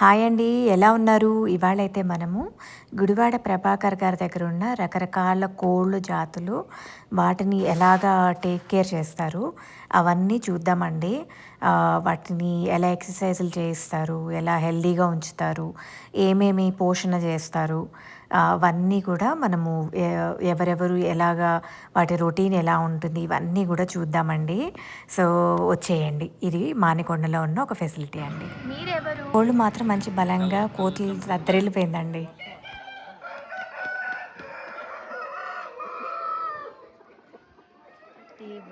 Hi అండి ఎలా ఉన్నారు? ఇవాళైతే మనము గుడివాడ ప్రభాకర్ గారి దగ్గర ఉన్న రకరకాల కోళ్ళు జాతులు వాటిని ఎలాగా టేక్ కేర్ చేస్తారు? అవన్నీ చూద్దామండి. వాటిని ఎలా ఎక్సర్సైజులు చేయిస్తారు? ఎలా హెల్దీగా ఉంచుతారు? ఏమేమి పోషణ చేస్తారు? అవన్నీ కూడా మనము ఎవరెవరు ఎలాగా వాటి రొటీన్ ఎలా ఉంటుంది ఇవన్నీ కూడా చూద్దామండి. సో వచ్చేయండి. ఇది మానికొండలో ఉన్న ఒక ఫెసిలిటీ అండి. కోళ్ళు మాత్రం మంచి బలంగా కోతులు దద్దరిల్లిపోయిందండి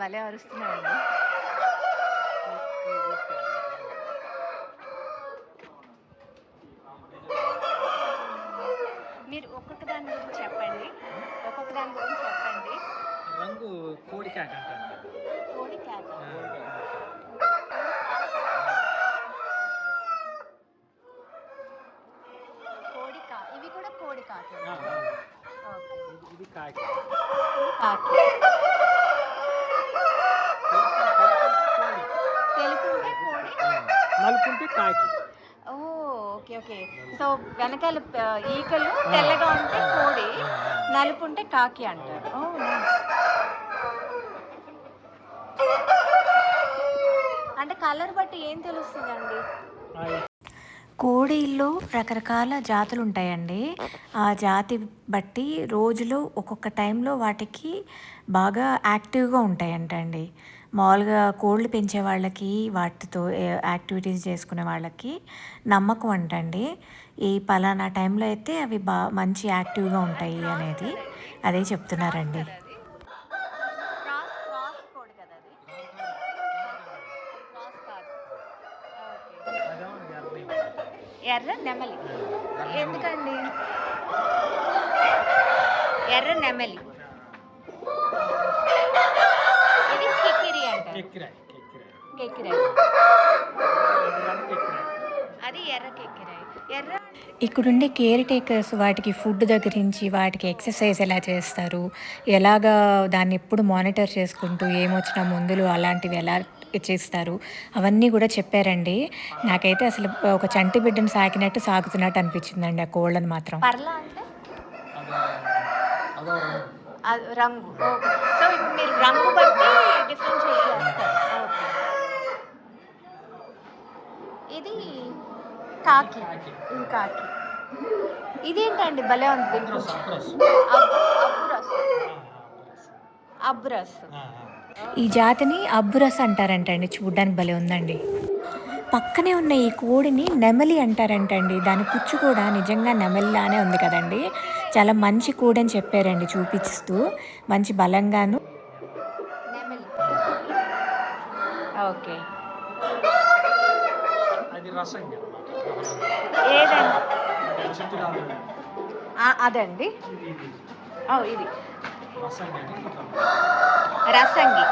భలే అరుస్తున్నాయండి మీరు ఒక్కొక్క దాని గురించి చెప్పండి ఒక్కొక్క దాని గురించి చెప్పండి రంగు కోడి కాక అంటారు ఇవి కూడా కోడి కాకి. ఇది- కాకి. కాకి. తెలుపు ఉంటే కోడి నలుపుంటే కాకి. ఓ ఓకే ఓకే. సో వెనకాల ఈకలు తెల్లగా ఉంటే కోడి నలుపు ఉంటే కాకి అంటారు ఓ nice. అంటే కలర్ బట్టి ఏం తెలుస్తుందండి? ఆ, కోడిల్లో రకరకాల జాతులు ఉంటాయండి. ఆ జాతి బట్టి రోజులో ఒక్కొక్క టైంలో వాటికి బాగా యాక్టివ్గా ఉంటాయంట అండి మామూలుగా కోళ్ళు పెంచే వాళ్ళకి వాటితో యాక్టివిటీస్ చేసుకునే వాళ్ళకి నమ్మకం అంటండి. ఈ పలానా టైంలో అయితే అవి బా మంచి యాక్టివ్గా ఉంటాయి అనేది అదే చెప్తున్నారండి క్రాస్ క్రాస్ కోడి కదా అది క్రాస్ కాదు ఓకే అదేమో ఎర్రని. ఎర్ర నెమలి. ఎందుకండి? ఎర్ర నెమలి. ఇది కిక్కిరి అంటారు కెక్కిరాయి అది ఎర్ర కెక్కిరాయి ఎర్ర ఇక్కడుండే కేర్ టేకర్స్ వాటికి ఫుడ్ దగ్గర నుంచి వాటికి ఎక్సర్సైజ్ ఎలా చేస్తారు? ఎలాగా దాన్ని ఎప్పుడు మానిటర్ చేసుకుంటూ ఏమొచ్చినా మందులు అలాంటివి ఎలా చేస్తారు. అవన్నీ కూడా చెప్పారండి. నాకైతే అసలు ఒక చంటి బిడ్డను సాకినట్టు సాగుతున్నట్టు అనిపించిందండి ఆ కోళ్ళని మాత్రం. పర్లా అంటే? అదో అదో రంగు సో మీరు రంగు బట్టి డిఫరెన్షియేట్ చేస్తారు. ఇది కాకి. కాకి. ఇది కాకి. ఇదేంటండి భలే ఉంది. దీని అప్రస్ ఈ జాతిని అబ్బురస్ అంటారంటండి. చూడ్డానికి భలే ఉందండి. పక్కనే ఉన్న ఈ కోడిని నెమలి అంటారంటండి. దాని పుచ్చు కూడా నిజంగా నెమలిలానే ఉంది కదండి. చాలా మంచి కోడి అని చెప్పారండి చూపిస్తూ. మంచి బలంగాను. నెమలి ఓకే అదండి. ఇది. ఇది ఓ ఇది రసంగి అని ఇంకొక రసంగి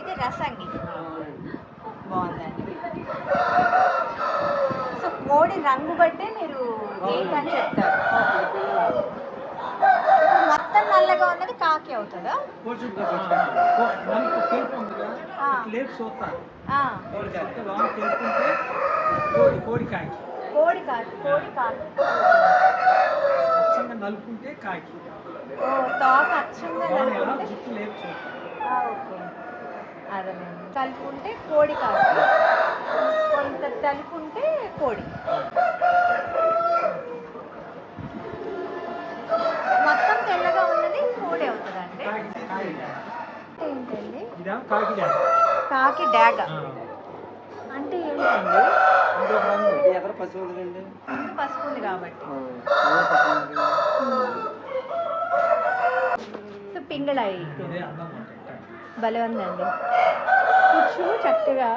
ఇది రసంగి బాగుందండి సో కోడి రంగు బట్టే మీరు ఏంటని చెప్తారు ఇప్పుడు మొత్తం నల్లగా ఉన్నది కాకి అవుతుందా లేపు చూస్తారు ఆ, లోన తెలుపుకుంటే కోడి కోడి కాకి. కోడి కాకి కోడి కాకి. అచ్చంగా నలుపుంటే కాకి. ఓ తోక అచ్చంగా నలుపుంటే జుట్టు లేపు చూస్తారు ఆ, ఓకే. అదేనండి. కలుపుకుంటే కోడి కాకి. కొంత తలుపుంటే కోడి. మొత్తం తెల్లగా ఉన్నది కోడి అవుతుందండి కాకి కాకి ఏంటండి? కాకి డాగ. అంటే ఏంటండి పసుపు ఉంది కాబట్టి. సో పింగళాయి. భలే ఉందండి. కూర్చు చక్కగా.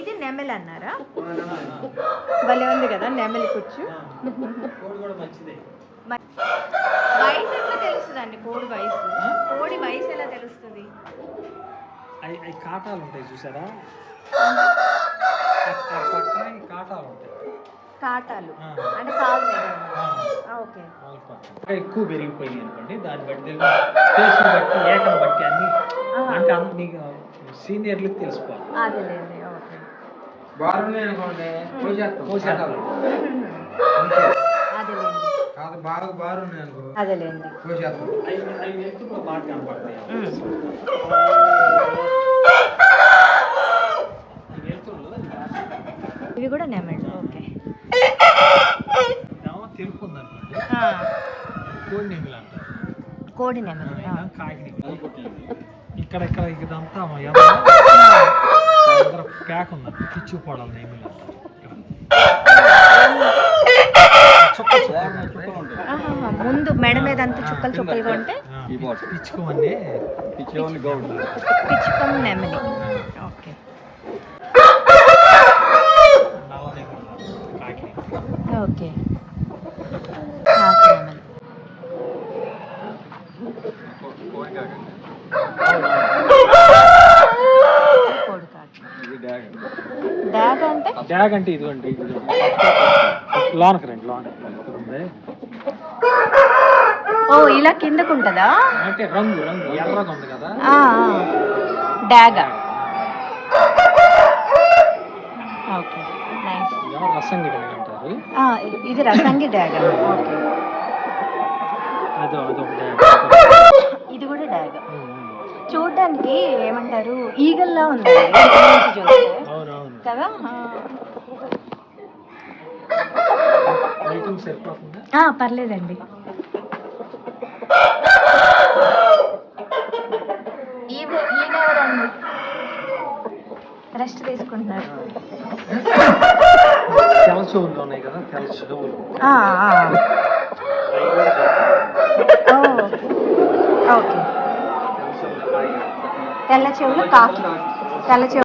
ఇది నెమలి అన్నారా? భలే ఉంది కదా నెమలి కూర్చు. వయసు ఎట్లా తెలుస్తుందండి కోడి వయసు? కోడి వయసు ఎలా తెలుస్తుంది? అవి అవి కాటాలు ఉంటాయి చూసారా? కాటాలు ఉంటాయి. కాటాలు. అంటే కాలు ఓకే. ఎక్కువ పెరిగిపోయింది అనుకోండి దాన్ని బట్టి ఫేస్ బట్టి ఏకను బట్టి అన్ని. అంటే అంత నీకు సీనియర్లకు తెలిసిపోవాలి అదేలేండి ఓకే. బాగున్నాయి అనుకోండి. కోసేస్తాం కోసేస్తాం. అంతే. అదేలేండి. అదేలేండి. ఇవి కూడా నెమళ్ళు ఓకే. కోడి నెమిలి. ఇక్కడ ఇక్కడ ఇదంతా ప్యాక్ ఉందండి పిచ్చి పొడలు నెమిలి ముందు మెడ మీద అంతా చుక్కలు చుక్కలుగా ఉంటే పిచ్చుకం నెమలి ఓకే. ఓకే. డాగ్. అంటే? డ్యాగ్ అంటే ఇదిగోండి ఇది లోనకి రండి లోనకి ఉంది ఓ ఇలా కిందకు ఉంటుందా అంటే రంగు రంగు ఎర్రగా ఉంది కదా. డాగా. Okay nice. ఇదేమో రసంగిడి అంటారు? ఇది రసంగి డాగా. ఓకే. అదో ఇది కూడా డాగా. చూడడానికి ఏమంటారు ఈగల్లా ఉంది. కదా? సరిపోతుందా? పర్లేదండి. రెస్ట్ తీసుకుంటున్నారు. తెల్ల చెవులు ఉన్నాయి కదా తెల్ల చెవులు. ఆ, ఆ. ఓ, ఓకే. తెల్ల చెవులు కాకి. తెల్ల చెవులు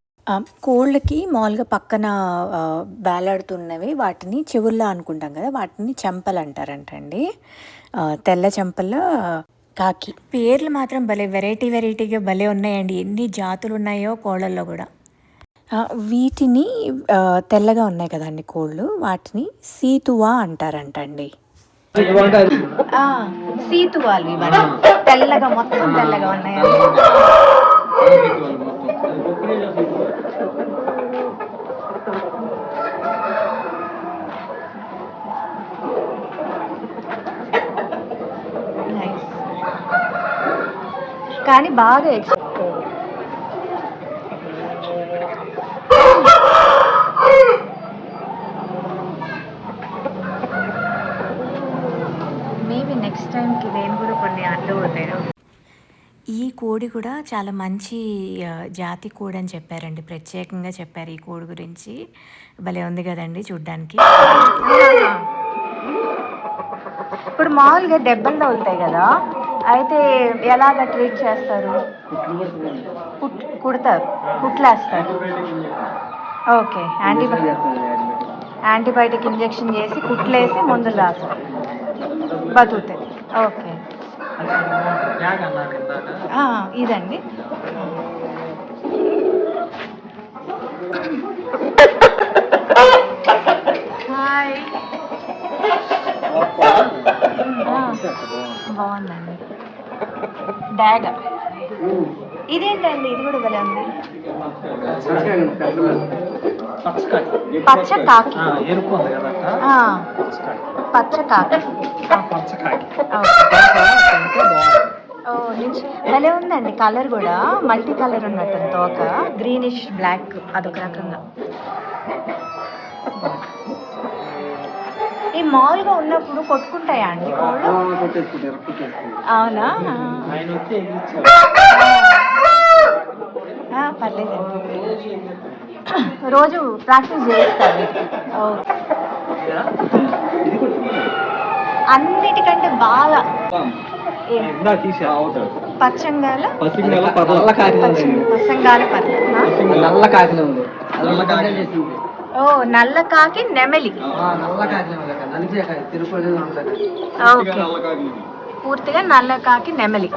కోళ్ళకి మామూలుగా పక్కన వేలాడుతున్నవి వాటిని చెవుల్లో అనుకుంటాం కదా వాటిని చెంపలు అంటారంటండి. తెల్ల చెంపల కాకి. పేర్లు మాత్రం భలే వెరైటీ వెరైటీగా భలే ఉన్నాయండి. ఎన్ని జాతులు ఉన్నాయో కోళ్ళల్లో కూడా. వీటిని తెల్లగా ఉన్నాయి కదండి కోళ్ళు వాటిని సీతువా అంటారంటండి. ఆ, సీతువాలు ఇవన్నీ. తెల్లగా మొత్తం తెల్లగా ఉన్నాయండి. Nice. కానీ బాగా ఎక్స్ మేబీ నెక్స్ట్ టైంకి నేను కూడా కొన్ని అడ్డు ఉంటాను ఈ కోడి చాలా మంచి జాతి కోడి అని చెప్పారండి. ప్రత్యేకంగా చెప్పారు ఈ కోడి గురించి. భలే ఉంది కదండి చూడ్డానికి. ఇప్పుడు మామూలుగా దెబ్బలు తగులుతాయి కదా అయితే ఎలాగ ట్రీట్ చేస్తారు? కుట్ కుడతారు కుట్లేస్తారు. ఓకే యాంటీబయాటిక్ యాంటీబయాటిక్ ఇంజెక్షన్ చేసి కుట్లేసి మందులు రాస్తారు. బతుకుతాయి. ఓకే. ఇదండి. హాయ్. బాగుందండి. డాగ ఇదేంటండి? ఇది కూడా భలే ఉంది పచ్చకాకి. పచ్చ కాకి ఆ, ఎరుపు ఉంది కదా అక్క? ఆ, పచ్చకాకి. పచ్చ కాకి భలే ఉందండి కలర్ కూడా. మల్టీ కలర్ ఉన్నట్టు తోక గ్రీనిష్ బ్లాక్ అదొక రకంగా. ఈ మామూలుగా ఉన్నప్పుడు కొట్టుకుంటాయా అండి కోళ్ళు? అవునా? పర్లేదండి రోజు ప్రాక్టీస్ చేస్తారు. అన్నిటికంటే బాగా. పచ్చంగాల? నల్ల పచ్చంగాల నల్ల ఉంది. ఓ నల్ల కాకి నెమలి. నల్ల కాకి పూర్తిగా నల్ల కాకి నెమలి.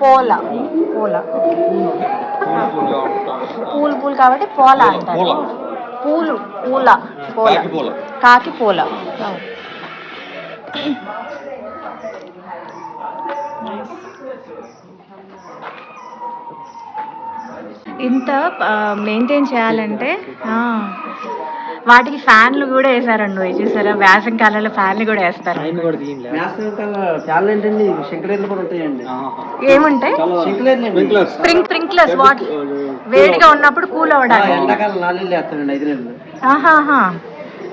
పోలా పోల. పోల. పూలు పూలు కాబట్టి పోల అంటారు. పూలు. పూల పోల. కాకి పోల. ఆ. ఇంత మెయింటైన్ చేయాలంటే ఆ, వాటికి ఫ్యాన్లు కూడా వేసారండి చూసారా? వేసవి కాలంలో ఫ్యాన్లు కూడా వేస్తారు. ఏముంటాయి? స్ప్రింక్లర్స్. వాట్ వేడిగా ఉన్నప్పుడు కూల్ అవ్వడానికి.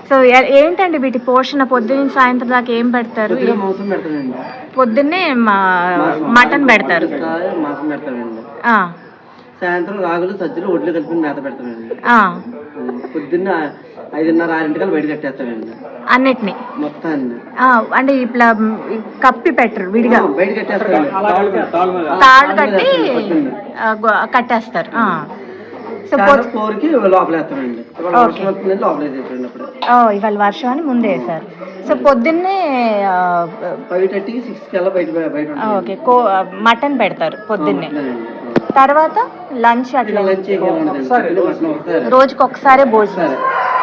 సో ఏంటండి వీటి పోషణ? పొద్దున్న సాయంత్రం దాకా ఏం పెడతారు? పొద్దున్నే మా మటన్ పెడతారు. సాయంత్రం రాగులు సజ్జలు ఒడ్లు కలిపి మేత పెడతానండి ఆ, పొద్దున్న ఐదున్నర ఆరింటికల్ బయట కట్టేస్తానండి అన్నిటినీ. మొత్తాన్ని. ఆ, అంటే ఇట్లా కప్పి పెట్టరు విడిగా. బయట కట్టేస్తానండి తాడు కట్టి కట్టేస్తారు. ఆ. సో పొ- సాయంత్రం ఫోర్కి లోపలేస్తానండి ఇవాళ వర్షం వస్తుందండి లోపలేసేటండి అప్పుడు. ఓ, ఇవాళ వర్షం అని ముందే వేశారు. సో పొద్దున్నే ఆ, ఫైవ్ థర్టీకి సిక్స్ కల్లా బయట బయట ఆ, ఓకే. కో మటన్ పెడతారు పొద్దున్నే. తర్వాత లంచ్ అట్లా లంచ్ ఒకసారి రోజుకి ఒకసారి భోజనం.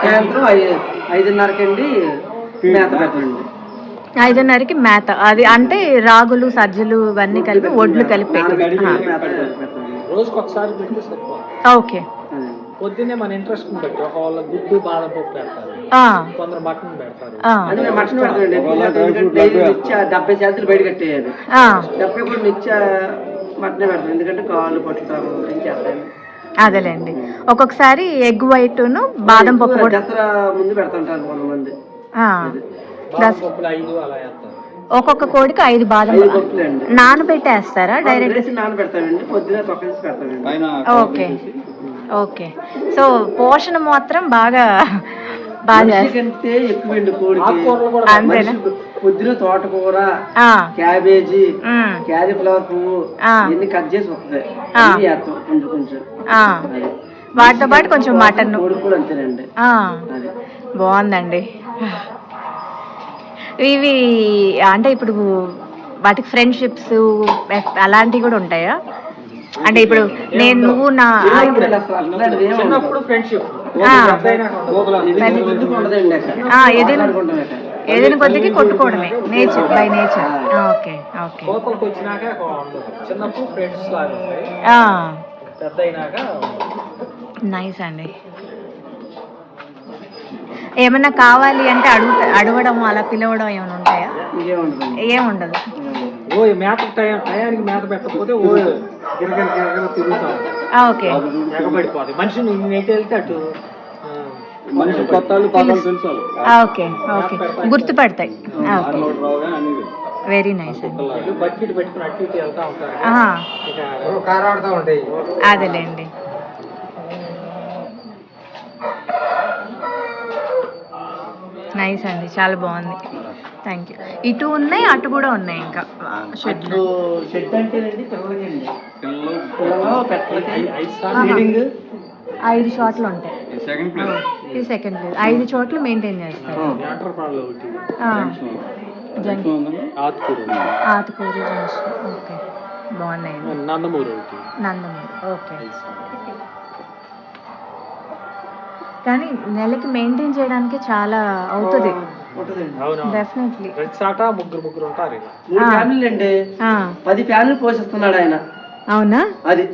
సాయంత్రం ఐదు ఐదున్నరకండి మేత పెడతానండి ఐదున్నరకి మేత. అది అంటే రాగులు సజ్జలు ఇవన్నీ కలిపి ఒడ్లు కలిపి పెట్టి. ఆ, మేత పెడతానండి రోజుకి ఒకసారి పెడితే సరిపోదు ఓకే. పొద్దున్నే మన ఇంట్రెస్ట్ బట్టి ఒకవేళ గుడ్డు బాదం పప్పు పెడతారు. ఆ, కొందరు మటన్ పెడతారు. మటన్ నిత్య డెబ్బై శాతం బయట కట్టేయాలి. ఆ, డెబ్బై కూడా నిత్య మటనే పెడతాను ఎందుకంటే కాళ్ళు పట్టుతారు చేస్తాను అదేలేండి. ఒక్కొక్కసారి ఎగ్ వైట్ను బాదం పప్పు దసరా ముందు పెడతాంటారు కొంతమంది. ఆ, బాదం పప్పులు ఐదు అలా ఒక్కొక్క కోడికి ఐదు బాదం నానబెట్టేస్తారా? డైరెక్ట్ నానబెడతామండి పొద్దున తొక్కేసి పెడతామండి ఓకే. ఓకే. సో పోషణ మాత్రం బాగా బాగా అంతేనా? పొద్దున తోటకూర ఆ, క్యాబేజీ క్యాలీఫ్లవర్ పువ్వు ఆ. ఇవన్నీ కట్ చేసి వస్తాయి ఆ. అన్నీ వేస్తాం కొంచెం కొంచెం. వాటితో పాటు కొంచెం మటన్ బాగుందండి. ఇవి అంటే ఇప్పుడు వాటికి ఫ్రెండ్షిప్స్ అలాంటివి కూడా ఉంటాయా? అంటే ఇప్పుడు నేను నువ్వు నా ఏదైనా కొద్దికి కొట్టుకోవడమే. Nature by nature okay okay. చిన్నప్పుడు ఫ్రెండ్స్ నైస్ అండి. ఏమన్నా కావాలి అంటే అడుగుతా అడగడం అలా పిలవడం ఏమైనా ఉంటాయా? ఇంకేం ఉండదండి. ఏం ఉండదు ఓ ఈ మేత టైం టయానికి మేత పెట్టకపోతే ఓ గిరగిర గిరగిర తిరుగుతా ఉంటాయి ఆ, ఓకే. మనిషిని వెళ్తే అటు మనిషి తెలుసు. Okay okay. గుర్తుపడతాయి. ఆ, ఓకే. వెరీ నైస్ అండి. వీళ్ళు బకెట్ పెట్టుకుని అటు ఇటు వెళ్తా ఉంటారు. ఆహా, ఇక కారాడుతూ ఉంటాయి. అదేలేండి. నైస్ అండి. చాలా బాగుంది. థ్యాంక్ యూ ఇటు ఉన్నాయి అటు కూడా ఉన్నాయి ఇంకా. షెడ్ పిల్లలు పెట్టలకి. ఐదు చోట్ల ఉంటాయి. ఇది సెకండ్ ప్లేస్ ఐదు చోట్ల మెయింటైన్ చేస్తారు. ఆత్కూరు. Junction okay. బాగున్నాయండి. నందమూరు నందమూరి. ఓకే. కానీ నెలకి మెయింటైన్ చేయడానికి చాలా అవుతుంది. డెఫినెట్లీ ప్రతి చాట ముగ్గురు ముగ్గురు ఉంటారు ఇక. మూడు ఆ. ఫ్యామిలీలు అండి. పది ఫ్యామిలీలు పోషిస్తున్నాడు ఆయన. అవునా? అది.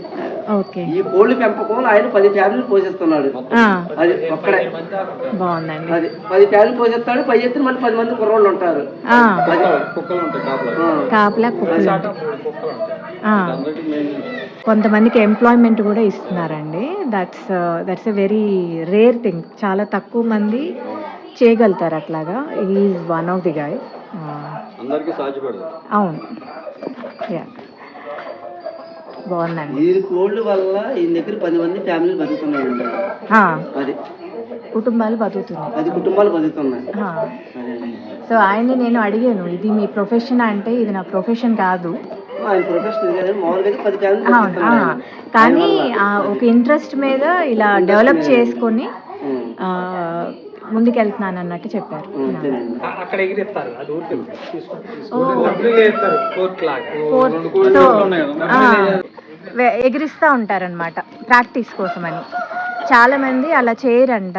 ఓకే. ఈ కోళ్ళు పెంపకం ఆయన పది ఫ్యామిలీలు పోషిస్తున్నాడు. అది ఒక్కడే. బాగుందండి. అది పది ఫ్యామిలీలు పోషిస్తాడు పై ఎత్తున మళ్ళీ పది మంది కుర్రోళ్ళు ఉంటారు. కాపలా. కుక్కలు. కొంతమందికి ఎంప్లాయ్మెంట్ కూడా ఇస్తున్నారండి. That's that's a very rare thing చాలా తక్కువ మంది చేయగలుగుతారు అట్లాగా. Is one of the guy అవును. యా బాగుందండి. ఈ వల్ల దగ్గర పది మంది బతుకుతున్నాయండి అది. కుటుంబాలు బతుకుతున్నాయి. పది కుటుంబాలు బతుకుతున్నాయి. సో ఆయన్ని నేను అడిగాను ఇది మీ ప్రొఫెషన్ అంటే ఇది నా ప్రొఫెషన్ కాదు. కానీ ఒక ఇంట్రెస్ట్ మీద ఇలా డెవలప్ చేసుకొని. ఆ, ముందుకెళ్తున్నాను అన్నట్టు చెప్పారు. అ- అక్కడ ఎగిరిస్తారు అది ఎగిరిస్తూ ఉంటారనమాట ప్రాక్టీస్ కోసమని. చాలామంది అలా చేయరంట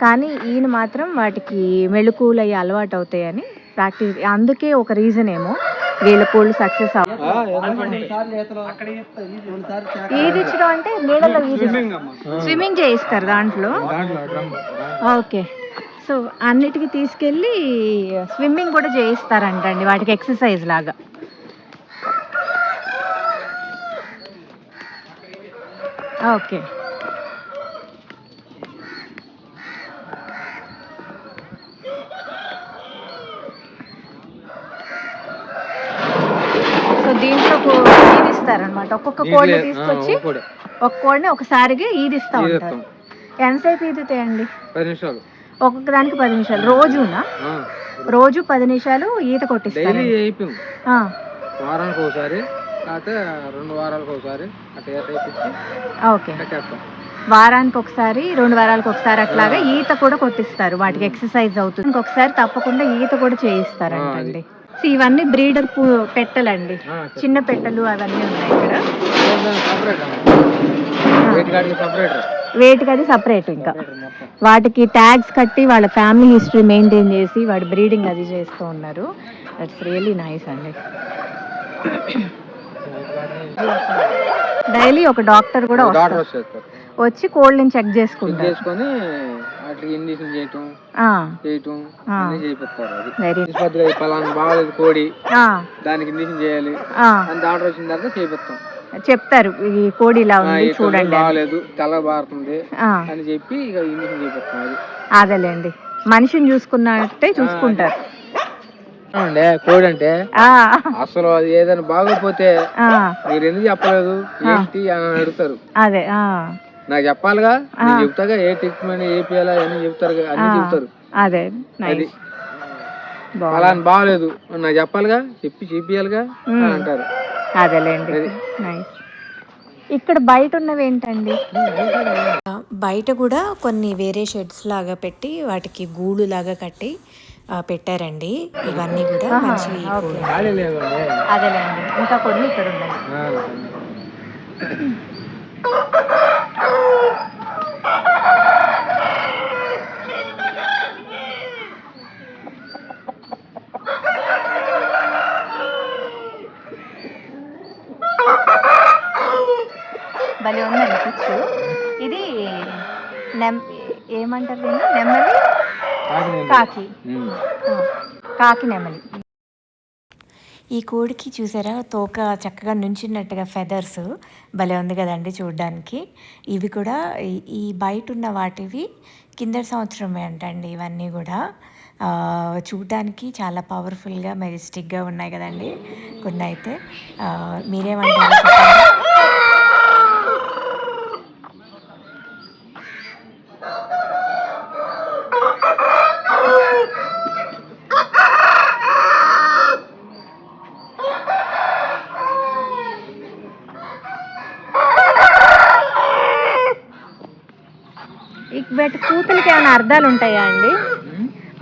కానీ ఈయన మాత్రం వాటికి మెళుకువలు అయ్యి అలవాటు అవుతాయని ప్రాక్టీస్ అందుకే ఒక రీజన్ ఏమో. వీళ్ళ కోళ్ళు సక్సెస్. ఈదించడం అంటే నీళ్ళలో స్విమ్మింగ్ చేయిస్తారు దాంట్లో? ఓకే. సో అన్నిటికీ తీసుకెళ్ళి స్విమ్మింగ్ కూడా చేయిస్తారంటండి వాటికి ఎక్సర్సైజ్ లాగా. ఓకే. సో దీంట్లో కో- ఈదిస్తారనమాట ఒక్కొక్క కోడిని తీసుకొచ్చి ఒక కోడిని ఒకసారిగా ఈదిస్తా ఉంటారు. ఎంతసేపు ఈదుతాయండి పది నిమిషాలు. ఒక్కొక్క దానికి పది నిమిషాలు. రోజునా? రోజు పది నిమిషాలు ఈత కొట్టిస్తారు. వారానికి ఒకసారి రెండు వారాలకు ఒకసారి ఓకే. వారానికి ఒకసారి రెండు వారాలకు ఒకసారి అట్లాగా ఈత కూడా కొట్టిస్తారు. వాటికి ఎక్సర్సైజ్ అవుతుంది. ఇంకొకసారి తప్పకుండా ఈత కూడా చేయిస్తారంటండి. సో ఇవన్నీ బ్రీడర్ పెట్టలండి. చిన్న పెట్టలు అవన్నీ ఉన్నాయి ఇక్కడ. సపరేట్ వెయిట్ గాడికి సపరేట్ వేటికి అది సపరేట్ ఇంకా. వాటికి ట్యాగ్స్ కట్టి వాళ్ళ ఫ్యామిలీ హిస్టరీ మెయింటైన్ చేసి వాడి బ్రీడింగ్ అది చేస్తూ ఉన్నారు. దట్స్ రియలీ నైస్ అండి. డైలీ ఒక డాక్టర్ కూడా వచ్చి చెక్ చెక్ చేసుకుంటారు. ఇంజక్షన్ చేయటం చేయటం. అన్నీ అది. పలానా బాగలేదు కోడి దానికి ఇంజక్షన్ చేయాలి. ఆ, అని డాక్టర్ వచ్చిన తర్వాత చేయిస్తాం చెప్తారు ఈ కోడి ఇలా ఉంది చూడండి అని. బాగలేదు తెల్ల బారుతుంది ఆ, అని చెప్పి ఇక ఇంజక్షన్ చేయిస్తాం అది. అదేలేండి మనిషిని చూసుకున్నట్టే చూసుకుంటారు. అండి కోడి అంటే అసలు అది ఏదైనా బాగోకపోతే ఆ, మీరు ఎందుకు చెప్పలేదు? ఏంటి అని అడుగుతారు. అదే నాకు చెప్పాలిగా? నేను చెప్తాగా ఏ ట్రీట్మెంట్ ఏ పియాలా అన్ని చెప్తారు అన్ని చెప్తారు. అదే నైస్ అలా అని బాగలేదు. నాకు చెప్పాలిగా చెప్పి చూపియాలిగా అని అంటారు. అదేలేండి. నైస్ ఇక్కడ బయట ఉన్నవి ఏంటండి? బయట కూడా కొన్ని వేరే షెడ్స్ లాగా పెట్టి వాటికి గూడు లాగా కట్టి పెట్టారండి. ఇవన్నీ కూడా మంచి అదేలేండి. ఇంకా కొన్ని ఇక్కడ ఉన్నాయి. భలే ఉందండి పిచ్చు ఇది నెమ్ ఏమంటారు దీన్ని? నెమ్మలి కాకి. ఆ, కాకి నెమలి. ఈ కోడికి చూసారా? తోక చక్కగా నుంచినట్టుగా ఫెదర్స్ భలే ఉంది కదండి చూడడానికి. ఇవి కూడా ఈ- బయట ఉన్న వాటివి కింద సంవత్సరమే అంటండి ఇవన్నీ కూడా. చూడడానికి చాలా పవర్ఫుల్గా మెజెస్టిక్గా ఉన్నాయి కదండి. కొన్ని అయితే మీరేమంటారు వాటి కూతులకి ఏమైనా అర్థాలు ఉంటాయా అండి?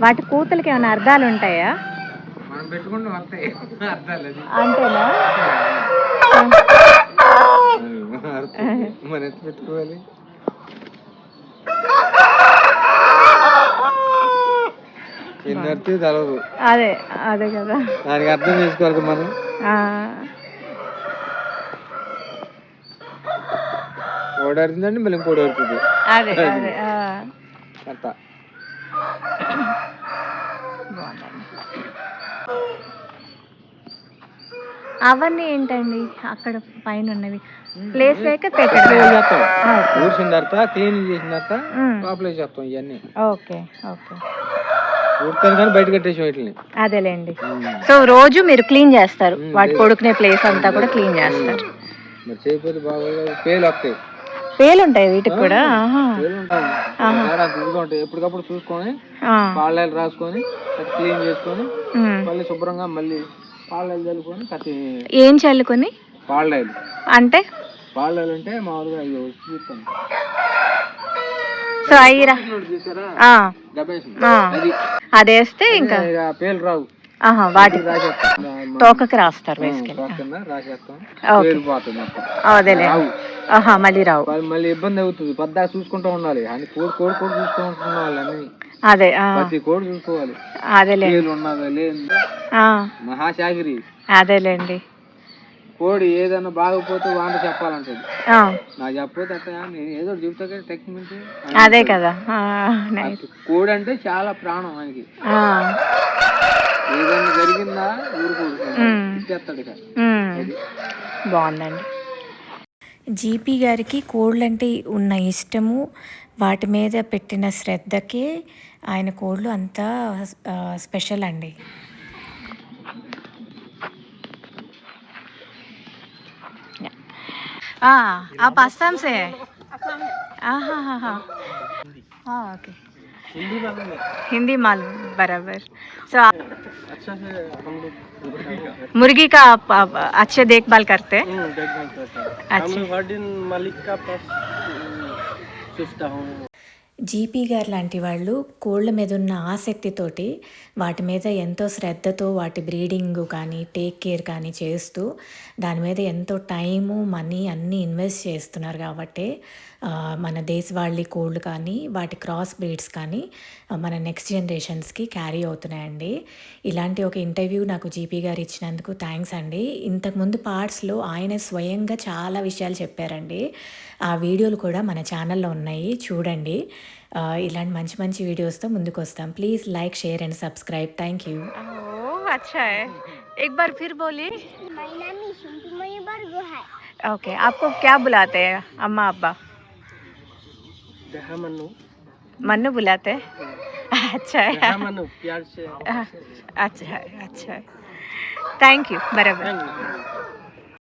వాటి కూతులకి ఏమైనా అర్థాలు ఉంటాయా? అంతేనా? పెట్టుకోవాలి? తెలవదు. అదే అదే కదా. దానికి అర్థం చేసుకోవాలి మనం. అర్థందండి మళ్ళీ ఇంకోటి అదే అదే. అట్లా. అవన్నీ ఏంటండి? అక్కడ పైన ఉన్నవి ప్లేస్ లేక ఊడ్చిన తర్వాత క్లీనింగ్ చేసిన తర్వాత. లోపలే చేస్తాం ఇవన్నీ. Okay okay. ఊడతాను కానీ బయట కట్టేసి వీటిని అదేలేండి. సో రోజు మీరు క్లీన్ చేస్తారు. వాటి కొడుకునే ప్లేస్ అంతా కూడా క్లీన్ చేస్తారు. మరి చేయకపోతే బాగా పేలు వస్తాయి. పేలు ఉంటాయి వీటికి కూడా. పేలు ఎప్పటికప్పుడు చూసుకొని పాలలు రాసుకొని క్లీన్ చేసుకొని. మళ్ళీ శుభ్రంగా మళ్ళీ పాలలు చల్లుకొని ఏం చల్లుకొని? పాలలు అంటే? పాలలు అంటే మామూలుగా అవి చూస్తాను. సో అయ్యిరా చూసారా? ఆ, దెబ్బేసింది ఆ. అది. అది వేస్తే ఇంకా పేర్లు రావు. తోకకి రాస్తారు వేసుకెళ్ళి అదేలే. ఆహా మళ్ళీ రావు. మళ్ళీ ఇబ్బంది అవుతుంది. పద్దా చూసుకుంటూ ఉండాలి. అని కోడి కోడి కోడి చూస్తూ ఉంటున్నాం అన్ని అదే ప్రతి కోడి చూసుకోవాలి. అదేలే ఉన్నది మహాశాగిరి అదేలేండి. కోడి ఏదైనా బాగపోతే వాంట చెప్పాలంటది. నాకు చెప్పకపోతే అట్లా నేను ఏదో చెప్తా కదా టెక్నిక్ అదే కదా. కోడి అంటే చాలా ప్రాణం ఆయనకి. ఏదైనా జరిగిందా ఊరుకోడు ఉమ్, బాగుందండి. జీపీ గారికి కోళ్ళంటే ఉన్న ఇష్టము వాటి మీద పెట్టిన శ్రద్ధకే ఆయన కోళ్ళు అంతా ఆ, స్పెషల్ అండి हाँ आप आसाम से हैं हाँ हाँ हाँ हाँ हाँ ओके हिंदी मालूम बराबर। सो अच्छा से हम लोग मुर्गी का आप, आप अच्छे देखभाल करते हैं? अच्छा। हर दिन मालिक का पास सोचता हूँ। జీపీ గారు లాంటి వాళ్ళు కోళ్ళ మీద ఉన్న ఆసక్తితోటి వాటి మీద ఎంతో శ్రద్ధతో వాటి బ్రీడింగ్ కానీ టేక్ కేర్ కానీ చేస్తూ దాని మీద ఎంతో టైము మనీ అన్నీ ఇన్వెస్ట్ చేస్తున్నారు కాబట్టి మన దేశవాళీ కోళ్ళు కానీ వాటి క్రాస్ బ్రీడ్స్ కానీ మన నెక్స్ట్ జనరేషన్స్కి క్యారీ అవుతున్నాయండి. ఇలాంటి ఒక ఇంటర్వ్యూ నాకు జీపీ గారు ఇచ్చినందుకు థ్యాంక్స్ అండి. ఇంతకుముందు పార్ట్స్లో ఆయన స్వయంగా చాలా విషయాలు చెప్పారండి. ఆ వీడియోలు కూడా మన ఛానల్లో ఉన్నాయి చూడండి ఆ, ఇలాంటి మంచి మంచి వీడియోస్తో ముందుకు వస్తాం please like share and subscribe thank you ओह अच्छा है एक बार फिर बोलिए ओके आपको क्या बुलाते हैं अम्मा अब्बा मनु मन्नू बुलाते हैं अच्छा है मनु प्यार से अच्छा है अच्छा है थैंक यू बराबर